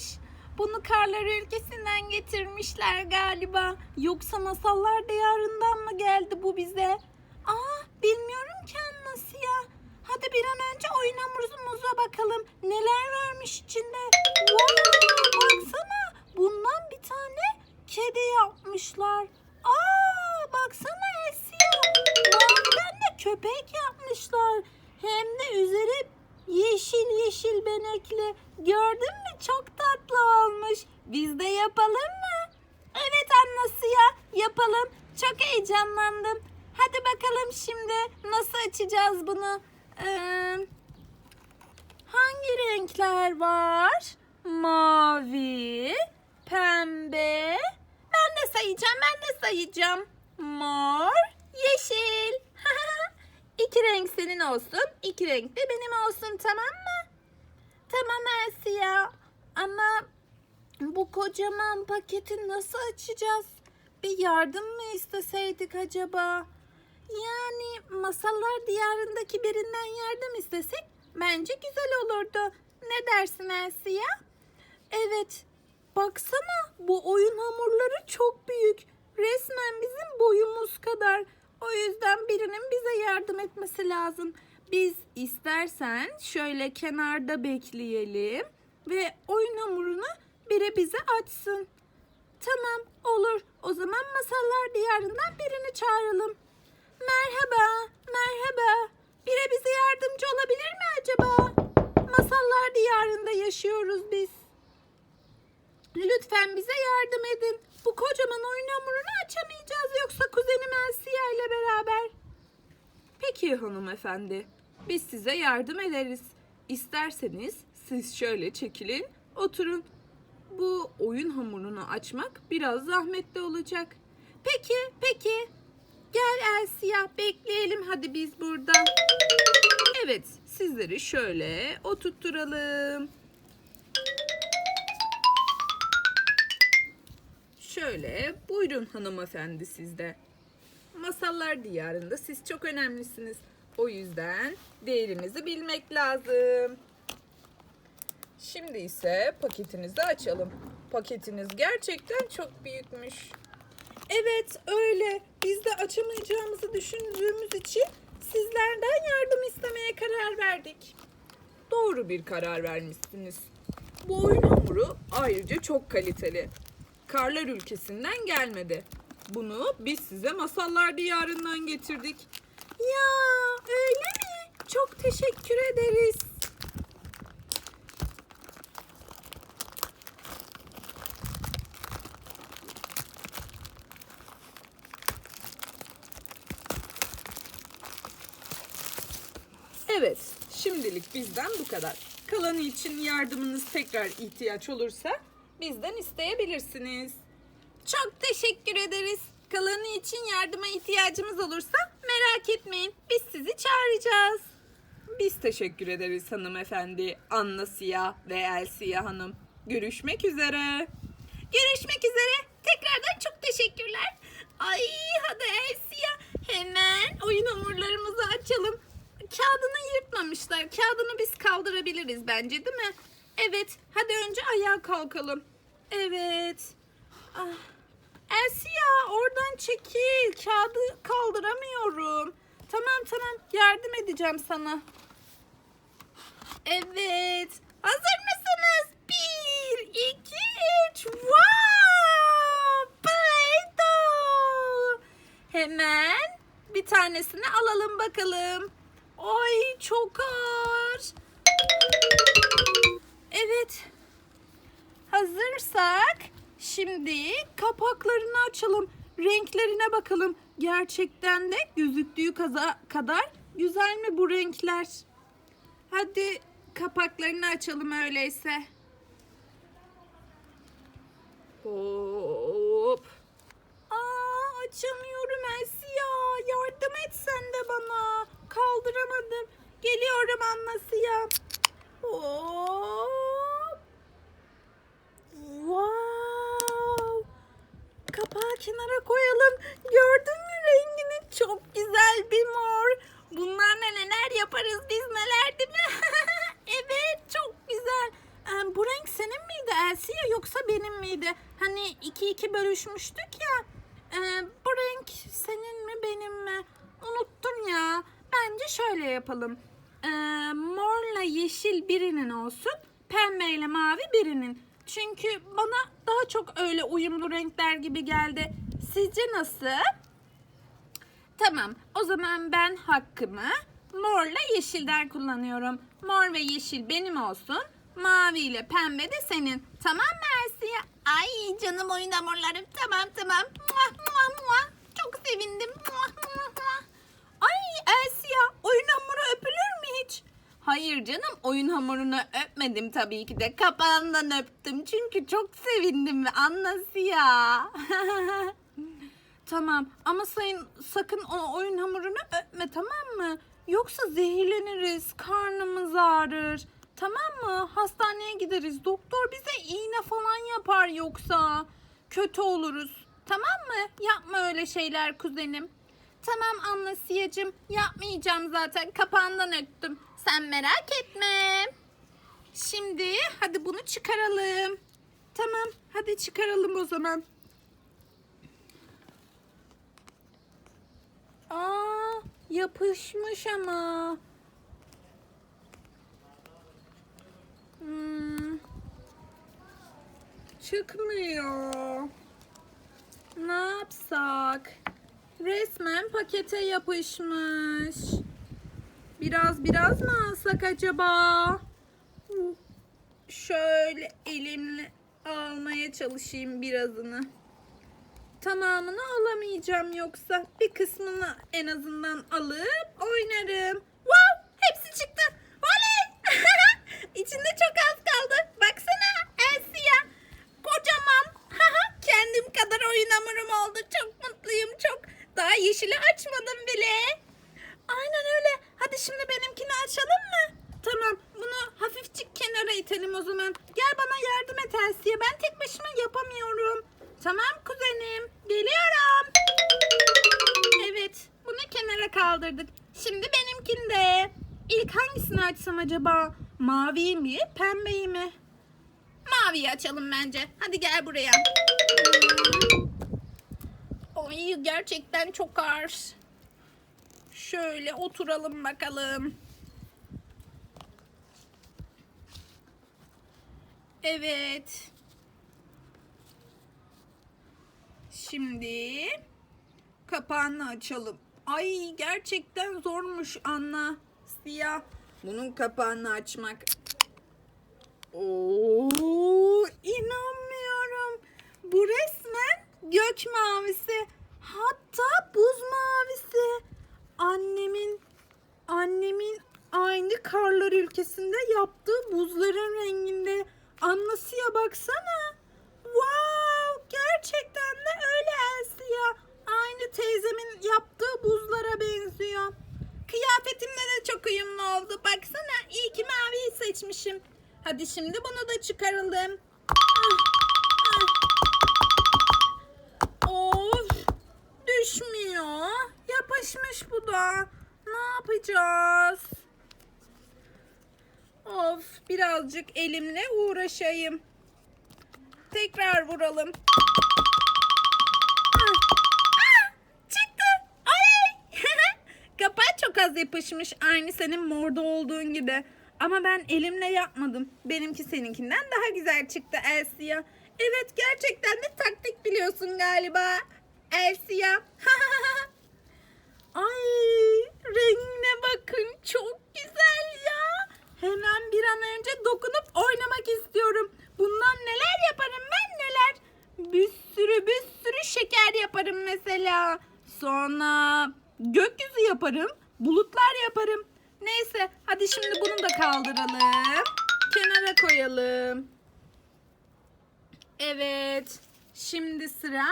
varmış. Bunu karlar ülkesinden getirmişler galiba. Yoksa masallar diyarından mı geldi bu bize? Aa bilmiyorum ki nasıl ya. Hadi bir an önce oyun hamurumuza bakalım. Neler varmış içinde. Wow, baksana. Bundan bir tane kedi yapmışlar. Aa baksana Esya. Maviden de köpek yapmışlar. Hem de üzeri yeşil yeşil benekli. Gördün mü? Çok tatlı olmuş. Biz de yapalım mı? Evet Annasya yapalım. Çok heyecanlandım. Hadi bakalım şimdi nasıl açacağız bunu? Ee, hangi renkler var? Mavi, pembe. Ben de sayacağım, ben de sayacağım. Mor, yeşil. iki renk senin olsun, iki renk de benim olsun tamam mı? Tamam Elsiya. Ama bu kocaman paketi nasıl açacağız? Bir yardım mı isteseydik acaba? Yani masallar diyarındaki birinden yardım istesek bence güzel olurdu. Ne dersin Elsiya? Evet. Baksana bu oyun hamurları çok büyük. Resmen bizim boyumuz kadar. O yüzden birinin bize yardım etmesi lazım. Biz istersen şöyle kenarda bekleyelim ve oyun hamurunu biri bize açsın. Tamam olur. O zaman masallar diyarından birini çağıralım. Merhaba, merhaba. Biri bize yardımcı olabilir mi acaba? Masallar diyarında yaşıyoruz biz. Lütfen bize yardım edin. Bu kocaman oyun hamurunu açamayacağız yoksa kuzenim Elsiya ile beraber. Peki hanımefendi. Biz size yardım ederiz. İsterseniz siz şöyle çekilin, oturun. Bu oyun hamurunu açmak biraz zahmetli olacak. Peki, peki. Gel Elsiya, bekleyelim hadi biz burada. Evet, sizleri şöyle oturtturalım. Şöyle, buyurun hanımefendi sizde. Masallar diyarında siz çok önemlisiniz. O yüzden değerinizi bilmek lazım. Şimdi ise paketinizi açalım. Paketiniz gerçekten çok büyükmüş. Evet öyle. Biz de açamayacağımızı düşündüğümüz için sizlerden yardım istemeye karar verdik. Doğru bir karar vermişsiniz. Bu oyun hamuru ayrıca çok kaliteli. Karlar ülkesinden gelmedi. Bunu biz size masallar diyarından getirdik. Ya öyle mi? Çok teşekkür ederiz. Evet, şimdilik bizden bu kadar. Kalanı için yardımınız tekrar ihtiyaç olursa bizden isteyebilirsiniz. Çok teşekkür ederiz. Kalanı için yardıma ihtiyacımız olursa merak etmeyin. Biz sizi çağıracağız. Biz teşekkür ederiz hanımefendi Anna Siyah ve Elsiya Hanım. Görüşmek üzere. Görüşmek üzere. Tekrardan çok teşekkürler. Ay hadi Elsiya hemen oyun hamurlarımızı açalım. Kağıdını yırtmamışlar. Kağıdını biz kaldırabiliriz bence değil mi? Evet. Hadi önce ayağa kalkalım. Evet. Ah. Elsiya oradan çekil. Kağıdı kaldıramıyorum. Tamam tamam yardım edeceğim sana. Evet. Hazır mısınız? Bir, iki, üç. Wow! Play-Doh! Hemen bir tanesini alalım bakalım. Ay çok ağır. Evet. Hazırsak şimdi kapaklarını açalım. Renklerine bakalım. Gerçekten de gözüktüğü kadar güzel mi bu renkler? Hadi kapaklarını açalım öyleyse. Hop. Aa açamıyorum Elsiya. Yardım et sen de bana. Kaldıramadım. Geliyorum Annasya. Hop. Wow. Kapağı kenara koyalım. Gördün mü rengini? Çok güzel bir mor. Bunlarla neler yaparız biz neler değil mi? evet çok güzel. Ee, bu renk senin miydi Elsiye yoksa benim miydi? Hani iki iki bölüşmüştük ya. Ee, bu renk senin mi benim mi? Unuttum ya. Bence şöyle yapalım. Ee, morla yeşil birinin olsun. Pembeyle mavi birinin. Çünkü bana daha çok öyle uyumlu renkler gibi geldi. Sizce nasıl? Tamam. O zaman ben hakkımı morla yeşilden kullanıyorum. Mor ve yeşil benim olsun. Mavi ile pembe de senin. Tamam mı? Ay canım oyun hamurlarım. Tamam tamam. Muah, muah, muah. Çok sevindim. Muah, muah, muah. Ay Asiye oyun hamuru öpülür mü hiç? Hayır canım oyun hamurunu öpmedim tabii ki de. Kapağından öptüm. Çünkü çok sevindim ve Anlasya. Tamam ama sayın sakın o oyun hamurunu öpme tamam mı? Yoksa zehirleniriz, karnımız ağrır. Tamam mı? Hastaneye gideriz. Doktor bize iğne falan yapar yoksa. Kötü oluruz. Tamam mı? Yapma öyle şeyler kuzenim. Tamam Anlasiyacığım. Yapmayacağım zaten. Kapağından öptüm. Sen merak etme. Şimdi hadi bunu çıkaralım. Tamam hadi çıkaralım o zaman. Aa, yapışmış ama. Hmm. Çıkmıyor. Ne yapsak? Resmen pakete yapışmış. Biraz biraz mı alsak acaba? Uh, Şöyle elimle almaya çalışayım birazını. Tamamını alamayacağım yoksa bir kısmını en azından alıp oynarım. İlk hangisini açsam acaba? Maviyi mi, pembeyi mi? Maviyi açalım bence. Hadi gel buraya. Oy gerçekten çok ağır. Şöyle oturalım bakalım. Evet. Şimdi kapağını açalım. Ay gerçekten zormuş Anna. Siyah. Bunun kapağını açmak. Oo, inanmıyorum. Bu resmen gök mavisi. Hatta buz mavisi. Annemin annemin aynı karlar ülkesinde yaptığı buzların renginde. Annasıya baksana. Wow, gerçekten de öyle Elsia. Aynı teyzemin yaptığı buzlara benziyor. Kıyafetimle de çok uyumlu oldu. Baksana iyi ki maviyi seçmişim. Hadi şimdi bunu da çıkaralım. Of düşmüyor. Yapışmış bu da. Ne yapacağız? Of birazcık elimle uğraşayım. Tekrar vuralım. Yapışmış. Aynı senin morda olduğun gibi. Ama ben elimle yapmadım. Benimki seninkinden daha güzel çıktı Elsia. Evet gerçekten de taktik biliyorsun galiba. Elsia. Ay rengine bakın çok güzel ya. Hemen bir an önce dokunup oynamak istiyorum. Bundan neler yaparım ben neler. Bir sürü bir sürü şeker yaparım mesela. Sonra gökyüzü yaparım. Bulutlar yaparım. Neyse hadi şimdi bunu da kaldıralım. Kenara koyalım. Evet. Şimdi sıra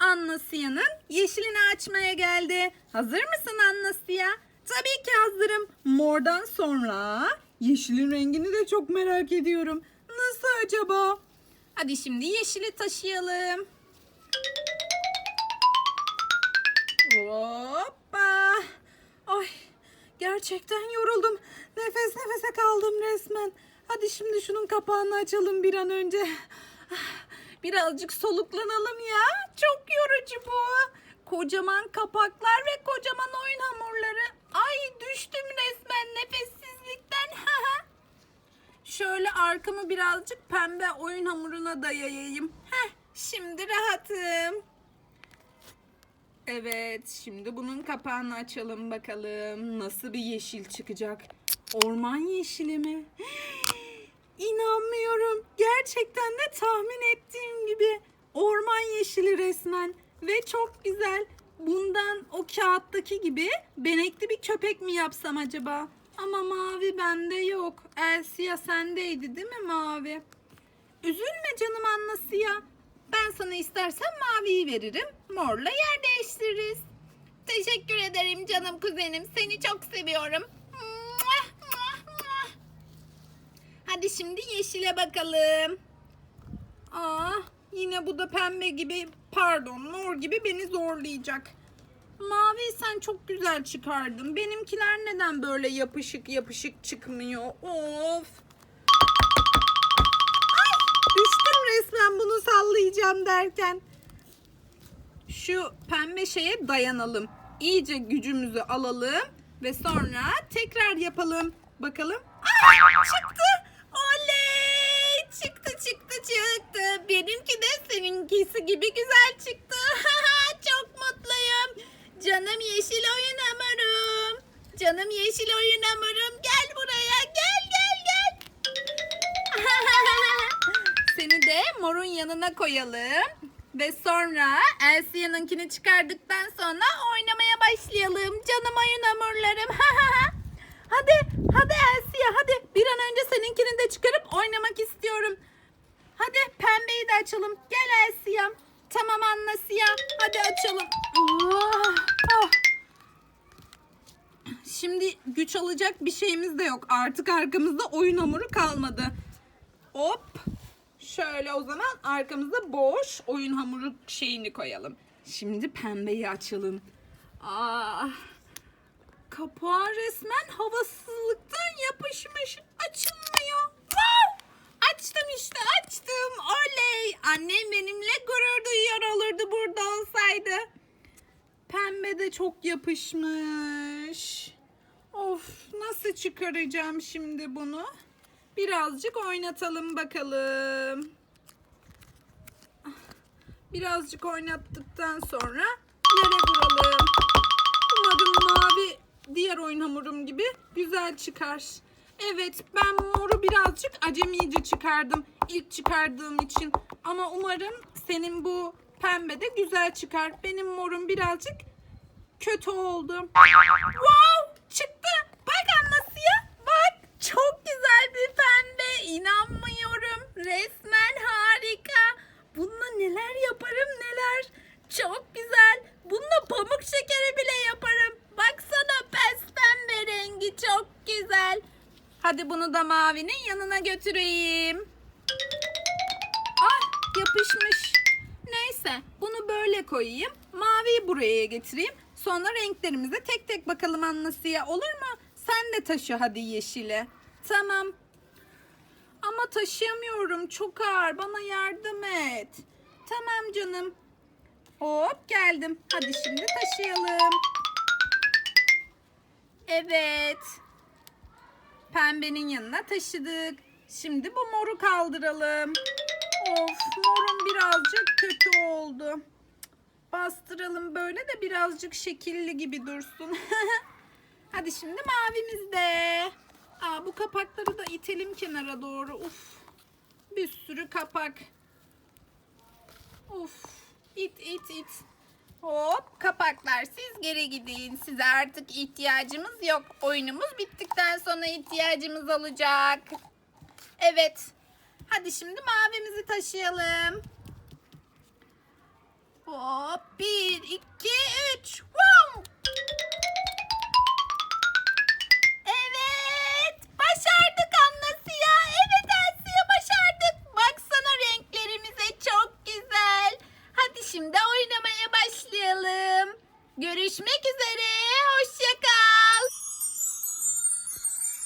Annasia'nın yeşilini açmaya geldi. Hazır mısın Annasia? Tabii ki hazırım. Mordan sonra yeşilin rengini de çok merak ediyorum. Nasıl acaba? Hadi şimdi yeşili taşıyalım. Hoppa. Ay gerçekten yoruldum. Nefes nefese kaldım resmen. Hadi şimdi şunun kapağını açalım bir an önce. Birazcık soluklanalım ya. Çok yorucu bu. Kocaman kapaklar ve kocaman oyun hamurları. Ay düştüm resmen nefessizlikten. Şöyle arkamı birazcık pembe oyun hamuruna dayayayım. Heh, şimdi rahatım. Evet, şimdi bunun kapağını açalım bakalım. Nasıl bir yeşil çıkacak? Orman yeşili mi? İnanmıyorum. Gerçekten de tahmin ettiğim gibi orman yeşili resmen ve çok güzel. Bundan o kağıttaki gibi benekli bir köpek mi yapsam acaba? Ama mavi bende yok. Elsia sendeydi değil mi mavi? Üzülme canım annesi ya. Ben sana istersen maviyi veririm. Morla yer değiştiririz. Teşekkür ederim canım kuzenim. Seni çok seviyorum. Hadi şimdi yeşile bakalım. Aa, yine bu da pembe gibi, pardon mor gibi beni zorlayacak. Mavi sen çok güzel çıkardın. Benimkiler neden böyle yapışık yapışık çıkmıyor? Of. Resmen bunu sallayacağım derken. Şu pembe şeye dayanalım. İyice gücümüzü alalım ve sonra tekrar yapalım. Bakalım. Ay, çıktı. Oley! Çıktı çıktı çıktı. Benimki de seninkisi gibi güzel çıktı. Çok mutluyum. Canım yeşil oyun hamurum. Canım yeşil oyun hamurum. Morun yanına koyalım. Ve sonra Elsiya'nınkini çıkardıktan sonra oynamaya başlayalım. Canım oyun hamurlarım. hadi, hadi Elsiya hadi. Bir an önce seninkini de çıkarıp oynamak istiyorum. Hadi pembeyi de açalım. Gel Elsiya. Tamam Annasiya. Hadi açalım. Oh, oh. Şimdi güç alacak bir şeyimiz de yok. Artık arkamızda oyun hamuru kalmadı. Hop. Şöyle o zaman arkamıza boş oyun hamuru şeyini koyalım. Şimdi pembeyi açalım. Ah. Kapağı resmen havasızlıktan yapışmış. Açılmıyor. Wow! Açtım işte açtım. Oley. Annem benimle gurur duyuyor olurdu burada olsaydı. Pembe de çok yapışmış. Of nasıl çıkaracağım şimdi bunu? Birazcık oynatalım bakalım. Birazcık oynattıktan sonra yere vuralım. Umarım mavi diğer oyun hamurum gibi güzel çıkar. Evet ben moru birazcık acemice çıkardım ilk çıkardığım için. Ama umarım senin bu pembe de güzel çıkar. Benim morum birazcık kötü oldu. Wow çıktı. Bak Anlasya bak çok güzel pembe. İnanmıyorum. Resmen harika. Bununla neler yaparım neler. Çok güzel. Bununla pamuk şekeri bile yaparım. Baksana pes pembe rengi çok güzel. Hadi bunu da mavinin yanına götüreyim. Ah yapışmış. Neyse bunu böyle koyayım. Maviyi buraya getireyim. Sonra renklerimize tek tek bakalım Annasiye olur mu? Sen de taşı hadi yeşile. Tamam. Ama taşıyamıyorum çok ağır. Bana yardım et. Tamam canım. Hop geldim. Hadi şimdi taşıyalım. Evet. Pembenin yanına taşıdık. Şimdi bu moru kaldıralım. Of morum birazcık kötü oldu. Bastıralım böyle de birazcık şekilli gibi dursun. Hadi şimdi mavimiz de. Aa, bu kapakları da itelim kenara doğru. Uf. Bir sürü kapak. Uf. İt it it. Hop kapaklar siz geri gidin. Size artık ihtiyacımız yok. Oyunumuz bittikten sonra ihtiyacımız olacak. Evet. Hadi şimdi mavimizi taşıyalım. Hop bir iki üç. Wow! bakalım. Görüşmek üzere. Hoşçakal.